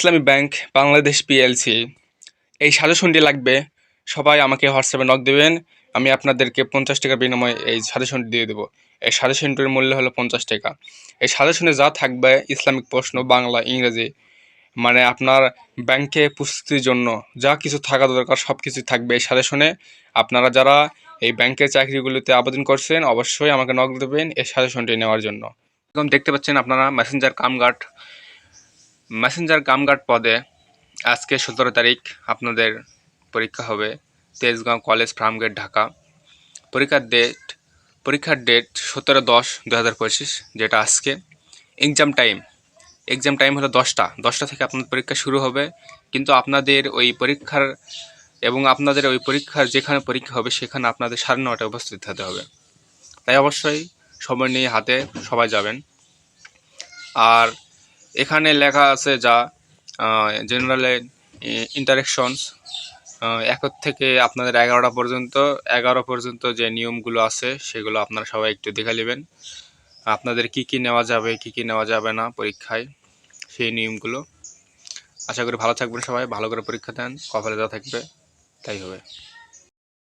ইসলামী bank, Bangladesh PLC এই সাজেশনটি লাগবে। সবাই আমাকে হোয়াটসঅ্যাপে নক দেবেন, আমি আপনাদেরকে পঞ্চাশ টাকার বিনিময়ে এই সাজেশনটি দিয়ে দেবো। এই সাজেশনটির মূল্য হলো পঞ্চাশ টাকা। এই সাজেশনে যা থাকবে, ইসলামিক প্রশ্ন, বাংলা, ইংরেজি মানে আপনার ব্যাংকে প্রস্তুতির জন্য যা কিছু থাকা দরকার সব কিছু থাকবে এই সাজেশনে। আপনারা যারা এই ব্যাংকের চাকরিগুলোতে আবেদন করছেন, অবশ্যই আমাকে নক দেবেন এই সাজেশনটি নেওয়ার জন্য। এখন দেখতে পাচ্ছেন আপনারা মেসেঞ্জার কামগার্ড মেসেঞ্জার কামগার্ড পদে আজকে সতেরো তারিখ আপনাদের পরীক্ষা হবে। তেজগাঁও কলেজ ফার্মগেট ঢাকা পরীক্ষার ডেট পরীক্ষার ডেট সতেরো দশ দু হাজার পঁচিশ, যেটা আজকে। এক্সাম টাইম এক্সাম টাইম হলো দশটা। দশটা থেকে আপনাদের পরীক্ষা শুরু হবে। কিন্তু আপনাদের ওই পরীক্ষার এবং আপনাদের ওই পরীক্ষার যেখানে পরীক্ষা হবে, সেখানে আপনাদের সাড়ে নটায় উপস্থিত হতে হবে। তাই অবশ্যই সময় নিয়ে হাতে সবাই যাবেন। আর এখানে লেখা আছে যা জেনারেলে ইন্টারেকশনস এক থেকে আপনাদের এগারোটা পর্যন্ত, এগারো পর্যন্ত যে নিয়মগুলো আছে, সেগুলো আপনারা সবাই একটু দেখে নেবেন। আপনাদের কি কি নেওয়া যাবে, কি কি নেওয়া যাবে না পরীক্ষায়, সেই নিয়মগুলো। আশা করি ভালো থাকবেন সবাই, ভালো করে পরীক্ষা দেন, কপালে যা থাকবে, তাই হবে।